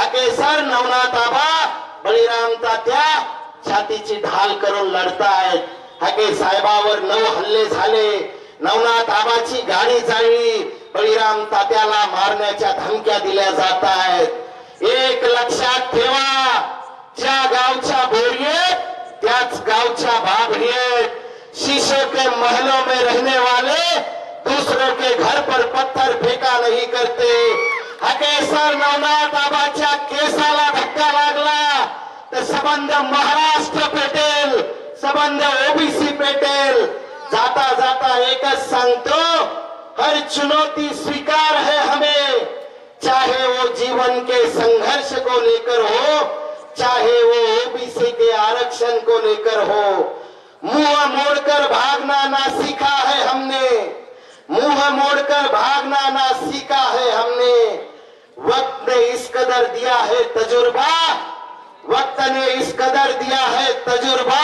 हकेसर नवनाथ आबा बळीराम तात्या छातीची ढाल करून लढतायत हके साहेबावर नऊ हल्ले झाले. नवनाथ आबाची गाडी चालली बळीराम तात्याला मारण्याच्या धमक्या दिल्या जात आहेत एक लक्षात ठेवा ज्या गावच्या बोरियत त्याच गावच्या भाभरियत शिशो के महलों में रहने वाले दूसरों के घर पर पत्थर फेंका नहीं करते. हकेसर नवनाथ आबाच्या केसाला धक्का लागला। तर संबंध महाराष्ट्र पेटेल, संबंध ओबीसी पेटेल। जाता जाता एकच सांगतो हर चुनौती स्वीकार है हमें। चाहे वो जीवन के संघर्ष को लेकर हो, चाहे वो ओबीसी के आरक्षण को लेकर हो। मुँह मोड़कर भागना ना सीखा है हमने। मुँह मोड़कर भागना ना सीखा कदर दिया है तजुर्बा। वक्त ने इस कदर दिया है तजुर्बा।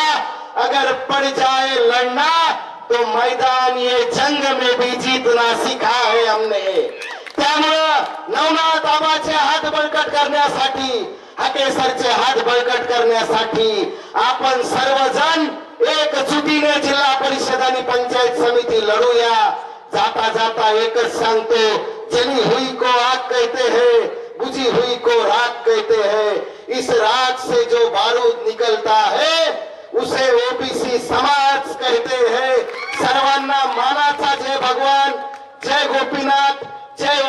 अगर पड़ जाए लड़ना तो मैदान ये जंग में भी जीतना सीखा है हमने। त्यामुळं नवनाथ आबाचे हात बळकट करण्यासाठी हकेसरचे हात बळकट करण्यासाठी आपण सर्वजण एकजुटीने जिल्हा परिषद आणि पंचायत समिती लढूया. जाता जाता एकच सांगतो जनी हुई को आग कहते हैं बुझी हुई राग कहते हैं इस राग से जो बारूद निकलता है उसे ओबीसी समाज कहते हैं। सर्वांना मानाचा जय भगवान जय गोपीनाथ जय